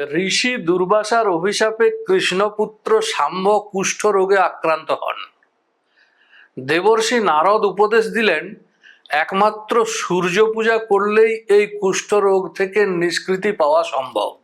ঋষি দুর্বাসার অভিশাপে কৃষ্ণপুত্র সাম্ব কুষ্ঠ রোগে আক্রান্ত হন। দেবর্ষি নারদ উপদেশ দিলেন, একমাত্র সূর্য পূজা করলেই এই কুষ্ঠ রোগ থেকে নিষ্কৃতি পাওয়া সম্ভব।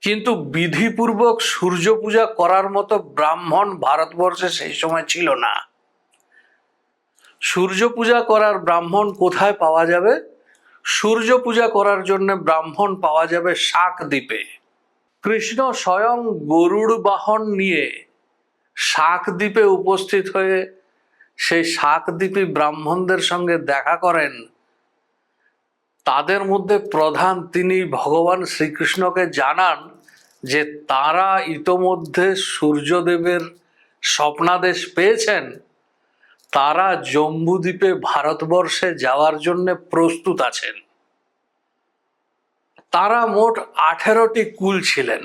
কিন্তু বিধিপূর্বক সূর্য পূজা করার মতো ব্রাহ্মণ ভারতবর্ষে সেই সময় ছিল না। সূর্য পূজা করার ব্রাহ্মণ কোথায় পাওয়া যাবে? সূর্য পূজা করার জন্য ব্রাহ্মণ পাওয়া যাবে শাক দ্বীপে। কৃষ্ণ স্বয়ং গরুড় বাহন নিয়ে শাক দ্বীপে উপস্থিত হয়ে সেই শাক দ্বীপী ব্রাহ্মণদের সঙ্গে দেখা করেন। তাদের মধ্যে প্রধান তিনি ভগবান শ্রীকৃষ্ণকে জানান যে তারা ইতোমধ্যে সূর্যদেবের স্বপ্নাদেশ পেয়েছেন। তারা জম্বুদ্বীপে ভারতবর্ষে যাওয়ার জন্য প্রস্তুত আছেন। তারা মোট আঠেরোটি কুল ছিলেন।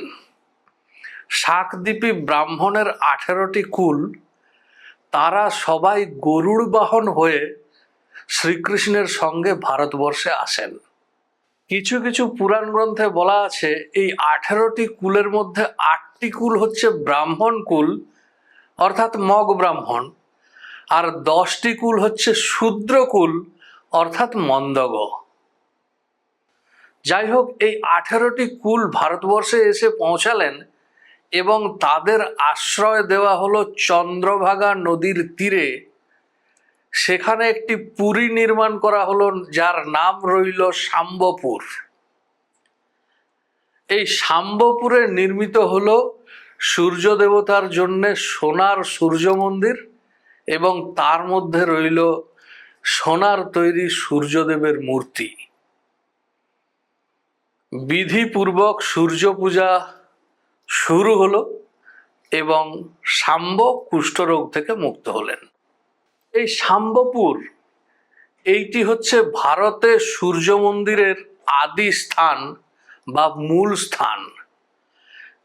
শাকদ্বীপী ব্রাহ্মণের আঠেরোটি কুল। তারা সবাই গরুড় বাহন হয়ে শ্রীকৃষ্ণের সঙ্গে ভারতবর্ষে আসেন। কিছু কিছু পুরাণ গ্রন্থে বলা আছে, এই আঠেরোটি কুলের মধ্যে আটটি কুল হচ্ছে ব্রাহ্মণ কুল, অর্থাৎ মগ ব্রাহ্মণ। আর দশটি কুল হচ্ছে শূদ্রকুল অর্থাৎ মন্দগ। যাই হোক এই আঠেরোটি কুল ভারতবর্ষে এসে পৌঁছালেন এবং তাদের আশ্রয় দেওয়া হলো চন্দ্রভাগা নদীর তীরে। সেখানে একটি পুরী নির্মাণ করা হলো, যার নাম রইল শাম্বপুর। এই শাম্বপুরে নির্মিত হলো সূর্য দেবতার জন্য সোনার সূর্য মন্দির এবং তার মধ্যে রইল সোনার তৈরি সূর্যদেবের মূর্তি। বিধিপূর্বক সূর্য পূজা শুরু হলো এবং শাম্ব কুষ্ঠরোগ থেকে মুক্ত হলেন। এই শাম্বপুর, এইটি হচ্ছে ভারতে সূর্য মন্দিরের আদি স্থান বা মূল স্থান।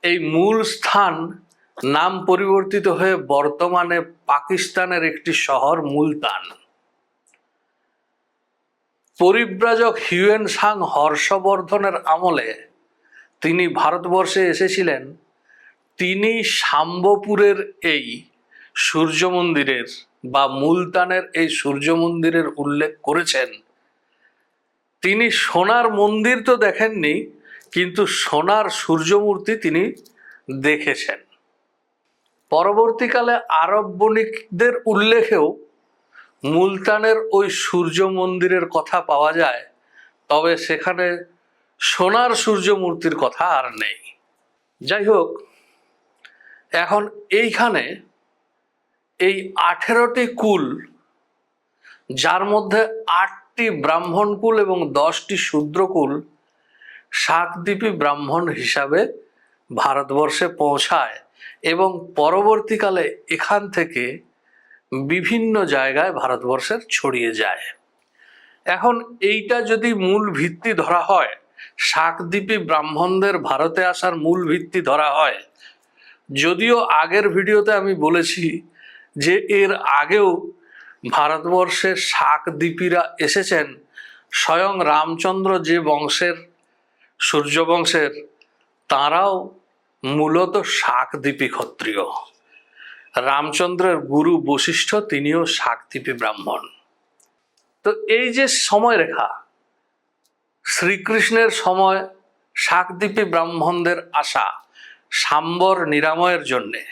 এই মূল স্থান নাম পরিবর্তিত হয়ে বর্তমানে পাকিস্তানের একটি শহর মুলতান। পরিব্রাজক হিউয়েন সাং হর্ষবর্ধনের আমলে তিনি ভারতবর্ষে এসেছিলেন। তিনি শাম্বপুরের এই সূর্য মন্দিরের বা মুলতানের এই সূর্য মন্দিরের উল্লেখ করেছেন। তিনি সোনার মন্দির তো দেখেননি, কিন্তু সোনার সূর্যমূর্তি তিনি দেখেছেন। পরবর্তীকালে আরব বণিকদের উল্লেখেও মুলতানের ওই সূর্য মন্দিরের কথা পাওয়া যায়, তবে সেখানে সোনার সূর্য মূর্তির কথা আর নেই। যাই হোক, এখন এইখানে এই আঠেরোটি কুল, যার মধ্যে আটটি ব্রাহ্মণ কুল এবং দশটি শূদ্রকুল শাকদ্বীপী ব্রাহ্মণ হিসাবে ভারতবর্ষে পৌঁছায়। এবং পরবর্তীকালে এখান থেকে বিভিন্ন জায়গায় ভারতবর্ষের ছড়িয়ে যায়। এখন এইটা যদি মূল ভিত্তি ধরা হয়, শাকদ্বীপী ব্রাহ্মণদের ভারতে আসার মূল ভিত্তি ধরা হয়, যদিও আগের ভিডিওতে আমি বলেছি যে এর আগেও ভারতবর্ষে শাকদ্বীপীরা এসেছেন, স্বয়ং রামচন্দ্র যে বংশের সূর্য বংশের তাঁরাও মূলত শাকদ্বীপী ক্ষত্রিয়। রামচন্দ্রের গুরু বশিষ্ঠ তিনিও শাকদ্বীপী ব্রাহ্মণ। তো এই যে সময়রেখা শ্রীকৃষ্ণের সময় শাকদ্বীপী ব্রাহ্মণদের আসা সাম্বর নিরাময়ের জন্যে,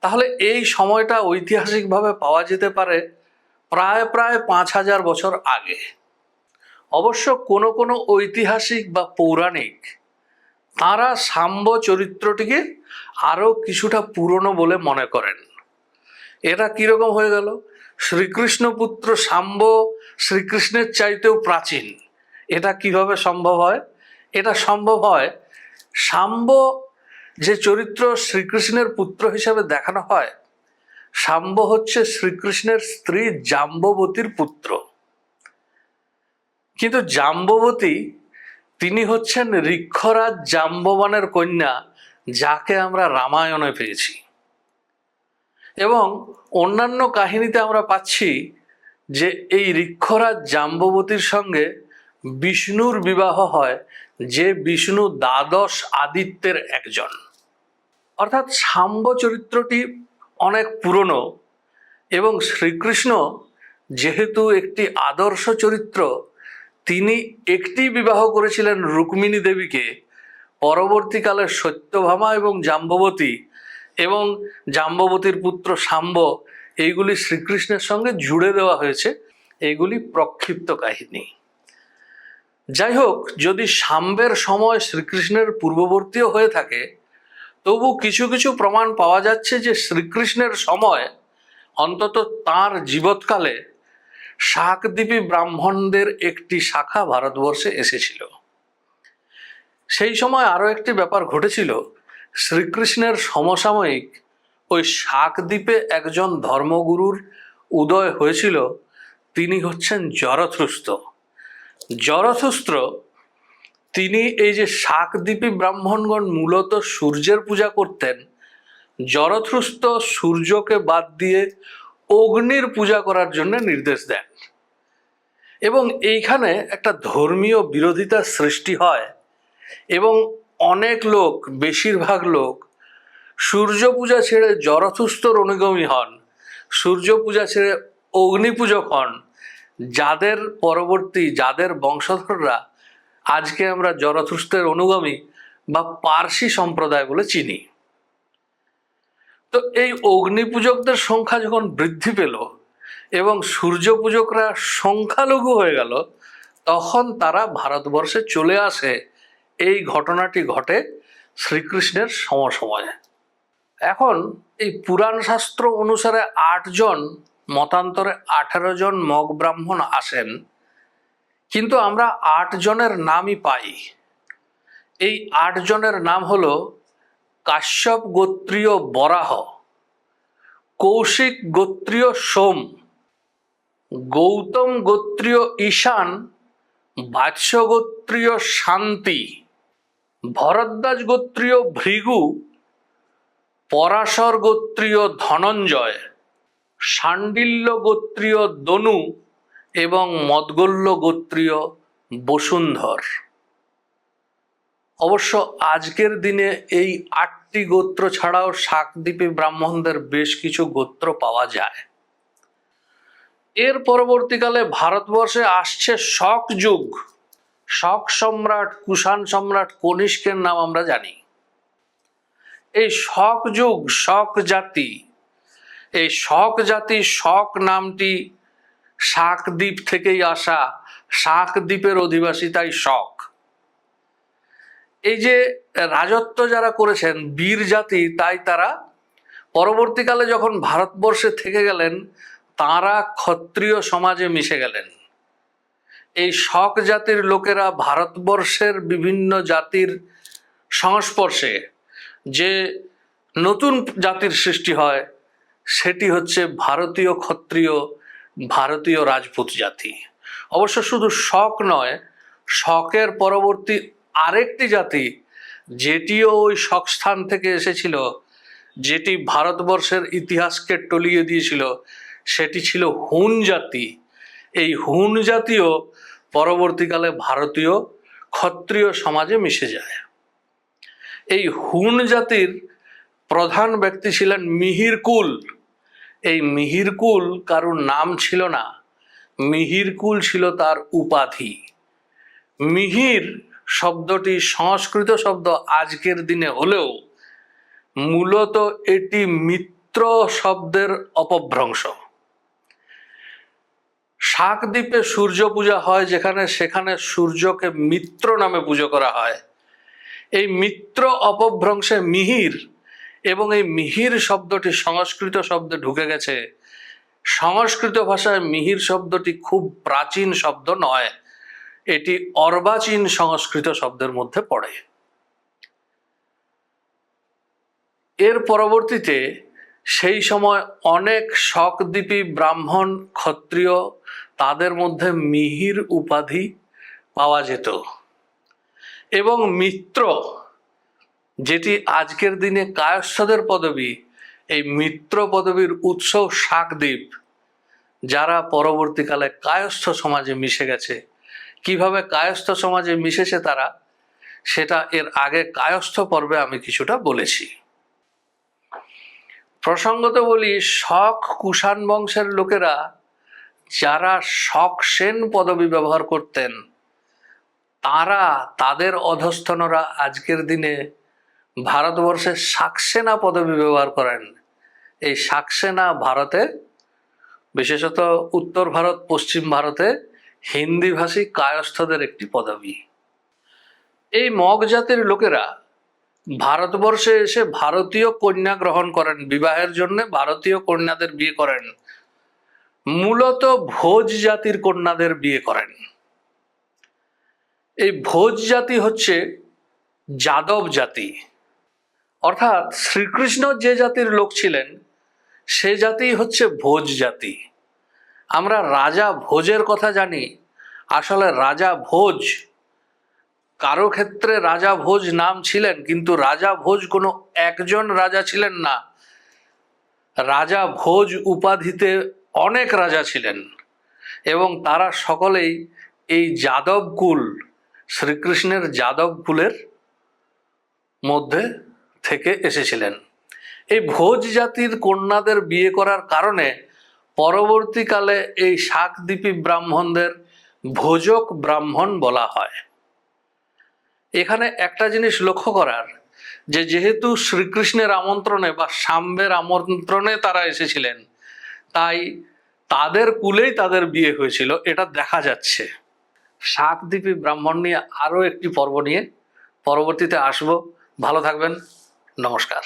তাহলে এই সময়টা ঐতিহাসিকভাবে পাওয়া যেতে পারে প্রায় প্রায় পাঁচ হাজার বছর আগে। অবশ্য কোনো কোনো ঐতিহাসিক বা পৌরাণিক তারা সাম্ব চরিত্রটিকে আরও কিছুটা পুরনো বলে মনে করেন। এটা কীরকম হয়ে গেল? শ্রীকৃষ্ণ পুত্র সাম্ব শ্রীকৃষ্ণের চাইতেও প্রাচীন। এটা কীভাবে সম্ভব হয়? এটা সম্ভব হয় সাম্ব যে চরিত্র শ্রীকৃষ্ণের পুত্র হিসাবে দেখানো হয় সাম্ব হচ্ছে শ্রীকৃষ্ণের স্ত্রী জাম্ববতীর পুত্র। কিন্তু জাম্ববতী তিনি হচ্ছেন ঋক্ষরাজ জাম্ববানের কন্যা, যাকে আমরা রামায়ণে পেয়েছি। এবং অন্যান্য কাহিনীতে আমরা পাচ্ছি যে এই ঋক্ষরাজ জাম্ববতীর সঙ্গে বিষ্ণুর বিবাহ হয়, যে বিষ্ণু দ্বাদশ আদিত্যের একজন। অর্থাৎ সাম্ব চরিত্রটি অনেক পুরনো এবং শ্রীকৃষ্ণ যেহেতু একটি আদর্শ চরিত্র তিনি একটি বিবাহ করেছিলেন রুক্মিণী দেবীকে। পরবর্তীকালে সত্যভামা এবং জাম্ববতী এবং জাম্ববতীর পুত্র সাম্ব এইগুলি শ্রীকৃষ্ণের সঙ্গে জুড়ে দেওয়া হয়েছে। এইগুলি প্রক্ষিপ্ত কাহিনী। যাই হোক, যদি সাম্বের সময় শ্রীকৃষ্ণের পূর্ববর্তীও হয়ে থাকে, তবু কিছু কিছু প্রমাণ পাওয়া যাচ্ছে যে শ্রীকৃষ্ণের সময় অন্তত তার জীবৎকালে শাকদ্বীপী ব্রাহ্মণদের একটি শাখা ভারতবর্ষে এসেছিল। সেই সময় আরও একটি ব্যাপার ঘটেছিল। শ্রীকৃষ্ণের সমসাময়িক ওই শাকদ্বীপে একজন ধর্মগুরুর উদয় হয়েছিল। তিনি হচ্ছেন জরথুস্ত জরথুস্ত্র তিনি এই যে শাকদ্বীপী ব্রাহ্মণগণ মূলত সূর্যের পূজা করতেন জরথুস্ত সূর্যকে বাদ দিয়ে অগ্নির পূজা করার জন্য নির্দেশ দেন। এবং এইখানে একটা ধর্মীয় বিরোধিতার সৃষ্টি হয় এবং অনেক লোক, বেশিরভাগ লোক সূর্য পূজা ছেড়ে জরথুস্তর অনুগামী হন, সূর্য পূজা ছেড়ে অগ্নি পূজক হন। যাদের পরবর্তী, যাদের বংশধররা আজকে আমরা জরথুস্তের অনুগামী বা পার্সি সম্প্রদায় বলে চিনি। তো এই অগ্নি পূজকদের সংখ্যা যখন বৃদ্ধি পেল এবং সূর্য পূজকরা সংখ্যালঘু হয়ে গেল, তখন তারা ভারতবর্ষে চলে আসে। এই ঘটনাটি ঘটে শ্রীকৃষ্ণের সমসময়ে। এখন এই পুরাণ শাস্ত্র অনুসারে আটজন মতান্তরে আঠেরো জন মগ ব্রাহ্মণ আসেন। কিন্তু আমরা আট জনের নামই পাই। এই আট জনের নাম হলো কাশ্যপ গোত্রীয় বরাহ, কৌশিক গোত্রীয় সোম, গৌতম গোত্রীয় ঈশান বাৎস গোত্রীয় শান্তি, ভরদ্বাজ গোত্রীয় ভৃগু, পরাশর গোত্রীয় ধনঞ্জয় শাণ্ডিল্য গোত্রীয় দনু এবং মদগল্য গোত্রীয় বসুন্ধর। অবশ্য আজকের দিনে এই আটটি গোত্র ছাড়াও শাকদ্বীপী ব্রাহ্মণদের বেশ কিছু গোত্র পাওয়া যায়। এর পরবর্তীকালে ভারতবর্ষে আসছে শক যুগ। শক সম্রাট, কুষাণ সম্রাট, কনিষ্কের নাম আমরা জানি। এই শক যুগ, শক জাতি, এই শক জাতি, শক নামটি শাকদ্বীপ থেকেই আসা। শাকদ্বীপের অধিবাসী তাই শক। এই যে রাজত্ব যারা করেছেন বীর জাতি, তাই তারা পরবর্তীকালে যখন ভারতবর্ষে থেকে গেলেন, তারা ক্ষত্রিয় সমাজে মিশে গেলেন। এই শক জাতির লোকেরা ভারতবর্ষের বিভিন্ন জাতির সংস্পর্শে যে নতুন জাতির সৃষ্টি হয়, সেটি হচ্ছে ভারতীয় ক্ষত্রিয়, ভারতীয় রাজপুত জাতি। অবশ্য শুধু শক নয়, শকের পরবর্তী আরেকটি জাতি যেটিও ওই শক স্থান থেকে এসেছিল, যেটি ভারতবর্ষের ইতিহাসকে টলিয়ে দিয়েছিল, সেটি ছিল হুন জাতি। এই হুন জাতীয় পরবর্তীকালে ভারতীয় ক্ষত্রিয় সমাজে মিশে যায়। এই হুন জাতির প্রধান ব্যক্তি ছিলেন মিহিরকুল। এই মিহিরকুল কারুর নাম ছিল না, মিহিরকুল ছিল তার উপাধি। মিহির শব্দটি সংস্কৃত শব্দ আজকের দিনে হলেও মূলত এটি মিত্র শব্দের অপভ্রংশ। শাকদ্বীপে সূর্য পূজা হয় যেখানে সেখানে সূর্যকে মিত্র নামে পুজো করা হয়। এই মিত্র অপভ্রংশে মিহির এবং এই মিহির শব্দটি সংস্কৃত শব্দে ঢুকে গেছে। সংস্কৃত ভাষায় মিহির শব্দটি খুব প্রাচীন শব্দ নয়। এটি অর্বাচীন সংস্কৃত শব্দের মধ্যে পড়ে। এর পরবর্তীতে সেই সময় অনেক শকদ্বীপী ব্রাহ্মণ ক্ষত্রিয় তাদের মধ্যে মিহির উপাধি পাওয়া যেত এবং মিত্র, যেটি আজকের দিনে কায়স্থদের পদবী, এই মিত্র পদবীর উৎস শাকদ্বীপ, যারা পরবর্তীকালে কায়স্থ সমাজে মিশে গেছে। কীভাবে কায়স্থ সমাজে মিশেছে তারা, সেটা এর আগে কায়স্থ পর্বে আমি কিছুটা বলেছি। প্রসঙ্গত বলি, শক কুষাণ বংশের লোকেরা যারা শক সেন পদবি ব্যবহার করতেন, তারা তাদের অধস্থনরা আজকের দিনে ভারতবর্ষে সাকসেনা পদবি ব্যবহার করেন। এই সাকসেনা ভারতে, বিশেষত উত্তর ভারত, পশ্চিম ভারতে হিন্দিভাষী কায়স্থদের একটি পদবি। এই মগ জাতির লোকেরা ভারতবর্ষে এসে ভারতীয় কন্যা গ্রহণ করেন। বিবাহের জন্য ভারতীয় কন্যাদের বিয়ে করেন। মূলত ভোজ জাতির কন্যাদের বিয়ে করেন। এই ভোজ জাতি হচ্ছে যাদব জাতি। অর্থাৎ শ্রীকৃষ্ণ যে জাতির লোক ছিলেন, সে জাতি হচ্ছে ভোজ জাতি। আমরা রাজা ভোজের কথা জানি। আসলে রাজা ভোজ, কারও ক্ষেত্রে রাজা ভোজ নাম ছিলেন, কিন্তু রাজা ভোজ কোনো একজন রাজা ছিলেন না। রাজা ভোজ উপাধিতে অনেক রাজা ছিলেন এবং তারা সকলেই এই যাদব কুল, শ্রীকৃষ্ণের যাদব কুলের মধ্যে থেকে এসেছিলেন। এই ভোজ জাতির কন্যাদের বিয়ে করার কারণে পরবর্তীকালে এই শাকদ্বীপী ব্রাহ্মণদের ভোজক ব্রাহ্মণ বলা হয়। এখানে একটা জিনিস লক্ষ্য করার, যে যেহেতু শ্রীকৃষ্ণের আমন্ত্রণে বা সাম্যের আমন্ত্রণে তারা এসেছিলেন, তাই তাদের কুলেই তাদের বিয়ে হয়েছিল, এটা দেখা যাচ্ছে। শাকদ্বীপী ব্রাহ্মণ নিয়ে আরও একটি পর্ব নিয়ে পরবর্তীতে আসব। ভালো থাকবেন, নমস্কার।